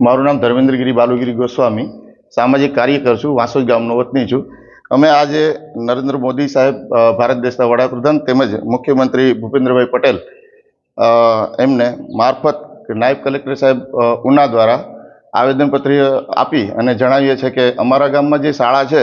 મારું નામ ધર્મેન્દ્રગીરી બાલુગીરી ગોસ્વામી. સામાજિક કાર્યકર છું વાંસોદ ગામનો વતની છું. અમે આજે નરેન્દ્ર મોદી સાહેબ ભારત દેશના વડાપ્રધાન તેમજ મુખ્યમંત્રી ભૂપેન્દ્રભાઈ પટેલ એમને મારફત નાયબ કલેક્ટર સાહેબ ઉના દ્વારા આવેદનપત્ર આપી અને જણાવીએ છીએ કે અમારા ગામમાં જે શાળા છે,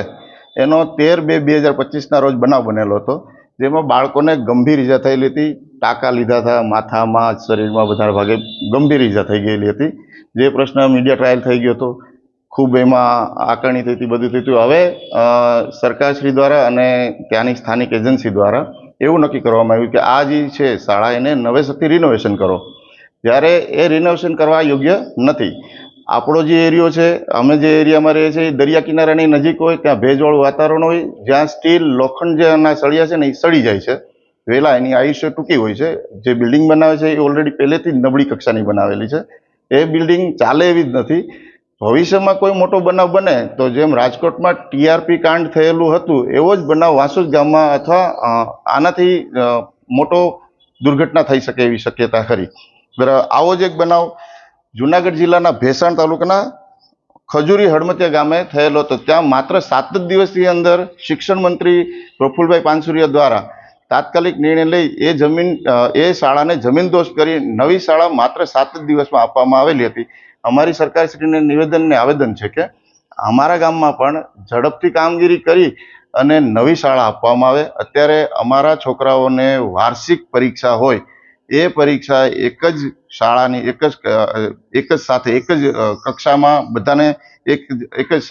એનો તેર બે બે હજાર પચીસના રોજ બનાવ બનેલો હતો, જેમાં બાળકોને ગંભીર ઈજા થયેલી હતી. ટાંકા લીધા હતા, માથામાં, શરીરમાં બધા ભાગે ગંભીર ઈજા થઈ ગયેલી હતી. જે પ્રશ્ન મીડિયા ટ્રાયલ થઈ ગયો હતો, ખૂબ એમાં આકારણી થઈ હતી, બધું થયું હવે સરકારશ્રી દ્વારા અને ત્યાંની સ્થાનિક એજન્સી દ્વારા એવું નક્કી કરવામાં આવ્યું કે આ જે છે શાળા, એને નવેસરથી રિનોવેશન કરો. જ્યારે એ રિનોવેશન કરવા યોગ્ય નથી. આપણો જે એરિયો છે, અમે જે એરિયામાં રહીએ છીએ દરિયા કિનારાની નજીક હોય, ત્યાં ભેજવાળું વાતાવરણ હોય, જ્યાં સ્ટીલ લોખંડ જેના સળિયા છે ને, એ સળી જાય છે. વહેલા એની આયુષ્ય ટૂંકી હોય છે. જે બિલ્ડિંગ બનાવે છે એ ઓલરેડી પહેલેથી જ નબળી કક્ષાની બનાવેલી છે. એ બિલ્ડિંગ ચાલે એવી જ નથી. ભવિષ્યમાં કોઈ મોટો બનાવ બને તો જેમ રાજકોટમાં ટીઆરપી કાંડ થયેલું હતું, એવો જ બનાવ વાંસુદ ગામમાં અથવા આનાથી મોટો દુર્ઘટના થઈ શકે એવી શક્યતા ખરી. આવો જ એક બનાવ જુનાગઢ જિલ્લાના ભેસાણ તાલુકાના ખજુરી હળમતિયા ગામે થયેલો હતો. ત્યાં માત્ર સાત જ દિવસની અંદર શિક્ષણ મંત્રી પ્રફુલભાઈ પાનસુરિયા દ્વારા તાત્કાલિક નિર્ણય લઈ એ જમીન એ શાળાને જમીન દોષ કરી નવી શાળા માત્ર સાત જ દિવસમાં આપવામાં આવેલી હતી. અમારી સરકારશ્રીને નિવેદન ને આવેદન છે કે અમારા ગામમાં પણ ઝડપથી કામગીરી કરી અને નવી શાળા આપવામાં આવે. અત્યારે અમારા છોકરાઓને વાર્ષિક પરીક્ષા હોય, એ પરીક્ષા એક જ શાળાની, એક જ એક જ સાથે, એક જ કક્ષામાં બધાને એક એક જ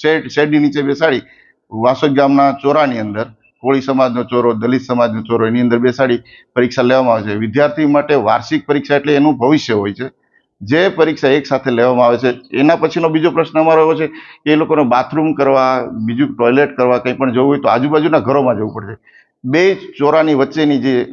શેડ, શેડની નીચે બેસાડી વાસોદ ગામના ચોરાની અંદર કોળી સમાજનો ચોરો, દલિત સમાજનો ચોરો એની અંદર બેસાડી પરીક્ષા લેવામાં આવે છે. વિદ્યાર્થી માટે વાર્ષિક પરીક્ષા એટલે એનું ભવિષ્ય હોય છે. જે પરીક્ષા એક સાથે લેવામાં આવે છે, એના પછીનો બીજો પ્રશ્ન અમારો એવો છે કે એ લોકોને બાથરૂમ કરવા, બીજું ટોયલેટ કરવા કંઈ પણ જવું હોય તો આજુબાજુના ઘરોમાં જવું પડશે બે ચોરાની વચ્ચેની જે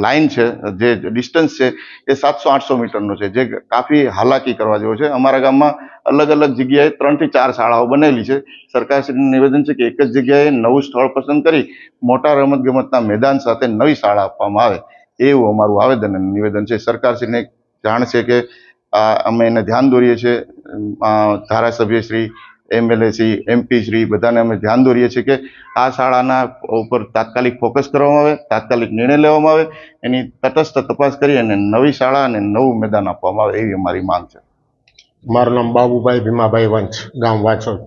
લાઈન છે જે ડિસ્ટન્સ છે એ સાતસો આઠસો મીટરનો છે જે કાફી હાલાકી કરવા જેવો છે. અમારા ગામમાં અલગ અલગ જગ્યાએ ત્રણથી ચાર શાળાઓ બનેલી છે. સરકારશ્રીનું નિવેદન છે કે એક જ જગ્યાએ નવું સ્થળ પસંદ કરી મોટા રમતગમતના મેદાન સાથે નવી શાળા આપવામાં આવે એવું અમારું આવેદન અને નિવેદન છે. સરકારશ્રીને જાણ છે કે અમે એને ધ્યાન દોરીએ છીએ. અ, ધારાસભ્ય શ્રી એમએલએ શ્રી એમપી શ્રી, બધાને અમે ધ્યાન દોરીએ છીએ કે આ શાળાના ઉપર તાત્કાલિક ફોકસ કરવામાં આવે, તાત્કાલિક નિર્ણય લેવામાં આવે, એની તટસ્થ તપાસ કરી અને નવી શાળા અને નવું મેદાન આપવામાં આવે એવી અમારી માંગ છે. મારું નામ બાબુભાઈ ભીમાભાઈ વંશ, ગામ વાછોડ,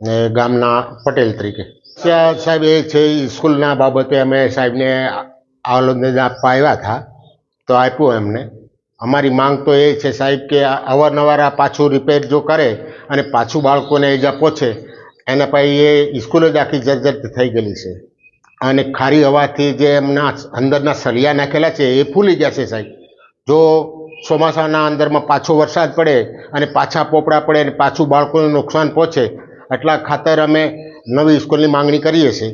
ને ગામના પટેલ તરીકે. સાહેબ એ છે સ્કૂલના બાબતે અમે સાહેબને આવેદન આપવા આવ્યા હતા, તો આપ્યું એમને. અમારી માંગ તો એ છે સાહેબ કે અવારનવાર આ પાછું રિપેર જો કરે અને પાછું બાળકોને ઈજા પહોંચે એના પછી એ સ્કૂલ જ આખી જર્જરિત થઈ ગયેલી છે. અને ખારી હવાથી જે એમના અંદરના સળિયા નાખેલા છે એ ફૂલી ગયા છે સાહેબ. જો ચોમાસાના અંદરમાં પાછો વરસાદ પડે અને પાછા પોપડા પડે અને પાછું બાળકોને નુકસાન પહોંચે એટલા ખાતર અમે નવી સ્કૂલની માંગણી કરીએ છીએ.